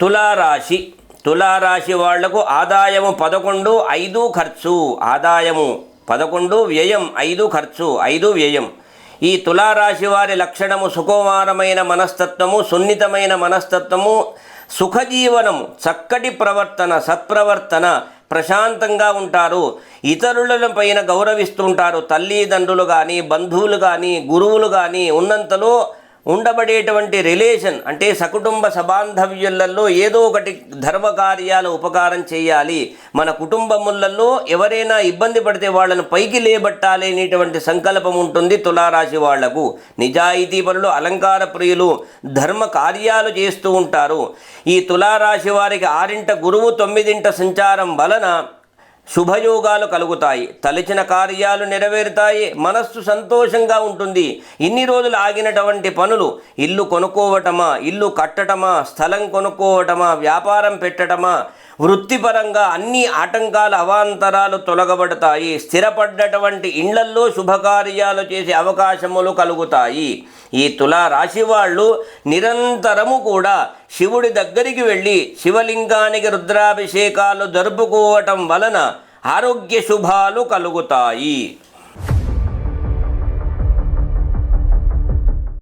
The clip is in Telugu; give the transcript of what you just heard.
తులారాశి. తులారాశి వాళ్ళకు ఆదాయము పదకొండు ఐదు ఖర్చు. ఆదాయము పదకొండు వ్యయం ఐదు ఖర్చు ఐదు వ్యయం. ఈ తులారాశి వారి లక్షణము సుకుమారమైన మనస్తత్వము సున్నితమైన మనస్తత్వము సుఖజీవనము చక్కటి ప్రవర్తన సత్ప్రవర్తన ప్రశాంతంగా ఉంటారు. ఇతరుల పైన గౌరవిస్తుంటారు తల్లిదండ్రులు కానీ బంధువులు కానీ గురువులు కానీ ఉన్నంతలో ఉండబడేటువంటి రిలేషన్ అంటే సకుటుంబ సబాంధవ్యులలో ఏదో ఒకటి ధర్మకార్యాలు ఉపకారం చేయాలి. మన కుటుంబములలో ఎవరైనా ఇబ్బంది పడితే వాళ్ళను పైకి లేబట్టాలి అనేటువంటి సంకల్పం ఉంటుంది తులారాశి వాళ్ళకు. నిజాయితీ పనులు అలంకార ప్రియులు ధర్మ కార్యాలు చేస్తూ ఉంటారు. ఈ తులారాశి వారికి ఆరింట గురువు తొమ్మిదింట సంచారం వలన శుభయోగాలు కలుగుతాయి తలచిన కార్యాలు నెరవేరుతాయి మనస్సు సంతోషంగా ఉంటుంది. ఇన్ని రోజులు ఆగినటువంటి పనులు ఇల్లు కొనుక్కోవటమా ఇల్లు కట్టటమా స్థలం కొనుక్కోవటమా వ్యాపారం పెట్టటమా వృత్తిపరంగా అన్ని ఆటంకాల అవాంతరాలు తొలగబడతాయి. స్థిరపడ్డటువంటి ఇండ్లల్లో శుభకార్యాలు చేసే అవకాశములు కలుగుతాయి. ఈ తులా రాశి వాళ్ళు నిరంతరము కూడా శివుడి దగ్గరికి వెళ్ళి శివలింగానికి రుద్రాభిషేకాలు జరుపుకోవటం వలన ఆరోగ్య శుభాలు కలుగుతాయి.